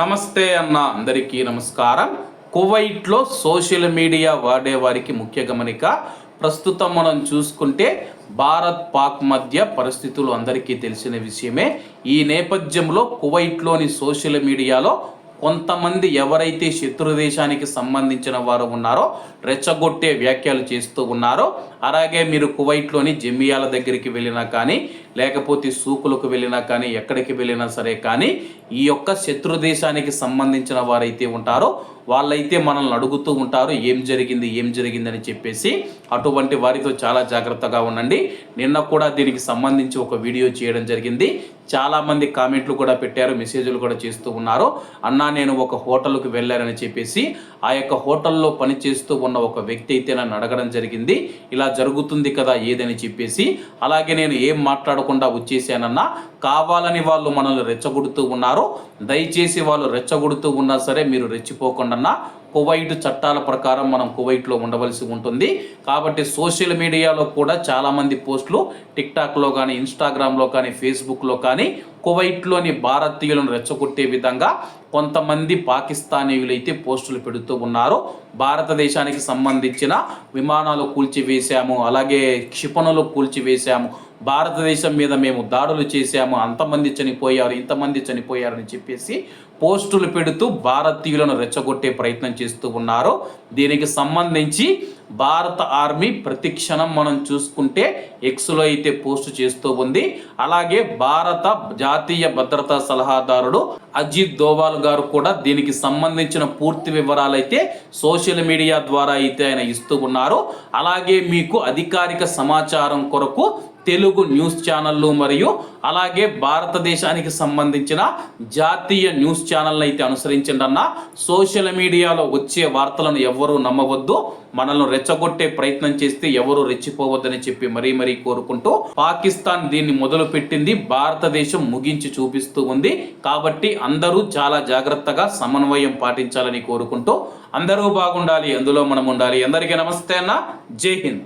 నమస్తే అన్న అందరికీ నమస్కారం. కువైట్లో సోషల్ మీడియా వాడే వారికి ముఖ్య గమనిక ప్రస్తుతం మనం చూసుకుంటే భారత్ పాక్ మధ్య పరిస్థితులు అందరికీ తెలిసిన విషయమే. ఈ నేపథ్యంలో కువైట్లోని సోషల్ మీడియాలో కొంతమంది ఎవరైతే శత్రు దేశానికి సంబంధించిన వారు ఉన్నారో రెచ్చగొట్టే వ్యాఖ్యలు చేస్తూ ఉన్నారో. అలాగే మీరు కువైట్లోని జమియాల దగ్గరికి వెళ్ళినా కానీ లేకపోతే సూకులకు వెళ్ళినా కానీ ఎక్కడికి వెళ్ళినా సరే కానీ ఈ యొక్క శత్రు దేశానికి సంబంధించిన వారైతే ఉంటారో వాళ్ళైతే మనల్ని అడుగుతూ ఉంటారు ఏం జరిగింది ఏం జరిగిందని చెప్పేసి అటువంటి వారితో చాలా జాగ్రత్తగా ఉండండి. నిన్న కూడా దీనికి సంబంధించి ఒక వీడియో చేయడం జరిగింది. చాలామంది కామెంట్లు కూడా పెట్టారు మెసేజ్లు కూడా చేస్తూ ఉన్నారు. అన్నా నేను ఒక హోటల్కి వెళ్ళానని చెప్పేసి ఆ యొక్క హోటల్లో పనిచేస్తూ ఉన్న ఒక వ్యక్తి అయితే నన్ను అడగడం జరిగింది. ఇలా జరుగుతుంది కదా ఏదని చెప్పేసి అలాగే నేను ఏం మాట్లాడకుండా వచ్చేసానన్నా కావాలని వాళ్ళు మనల్ని రెచ్చగొడుతూ ఉన్నారు దయచేసి వాళ్ళు రెచ్చగొడుతూ ఉన్నా సరే మీరు రెచ్చిపోకుండా కువైట్ చట్టాల ప్రకారం మనం కువైట్లో ఉండవలసి ఉంటుంది. కాబట్టి సోషల్ మీడియాలో కూడా చాలామంది పోస్టులు టిక్టాక్లో కానీ ఇన్స్టాగ్రామ్లో కానీ ఫేస్బుక్లో కానీ కువైట్లోని భారతీయులను రెచ్చగొట్టే విధంగా కొంతమంది పాకిస్తానీయులు అయితే పోస్టులు పెడుతూ ఉన్నారు. భారతదేశానికి సంబంధించిన విమానాలు కూల్చివేశాము అలాగే క్షిపణులు కూల్చివేశాము. భారతదేశం మీద మేము దాడులు చేశాము. అంతమంది చనిపోయారు ఇంతమంది చనిపోయారని చెప్పేసి పోస్టులు పెడుతూ భారతీయులను రెచ్చగొట్టే ప్రయత్నం చేస్తూ ఉన్నారు. దీనికి సంబంధించి భారత ఆర్మీ ప్రతిక్షణం మనం చూసుకుంటే ఎక్స్లో అయితే పోస్ట్ చేస్తూ ఉంది. అలాగే భారత జాతీయ భద్రతా సలహాదారుడు అజిత్ దోవాల్ గారు కూడా దీనికి సంబంధించిన పూర్తి వివరాలు అయితే సోషల్ మీడియా ద్వారా అయితే ఆయన ఇస్తూ ఉన్నారు. అలాగే మీకు అధికారిక సమాచారం కొరకు తెలుగు న్యూస్ ఛానళ్ళు మరియు అలాగే భారతదేశానికి సంబంధించిన జాతీయ న్యూస్ ఛానల్ని అయితే అనుసరించండి అన్న. సోషల్ మీడియాలో వచ్చే వార్తలను ఎవరూ నమ్మవద్దు. మనల్ని రెచ్చగొట్టే ప్రయత్నం చేస్తే ఎవరు రెచ్చిపోవద్దని చెప్పి మరీ మరీ కోరుకుంటూ పాకిస్తాన్ దీన్ని మొదలు పెట్టింది భారతదేశం ముగించి చూపిస్తూ ఉంది. కాబట్టి అందరూ చాలా జాగ్రత్తగా సమన్వయం పాటించాలని కోరుకుంటూ అందరూ బాగుండాలి. అందులో మనం ఉండాలి. అందరికీ నమస్తే అన్న. జై హింద్.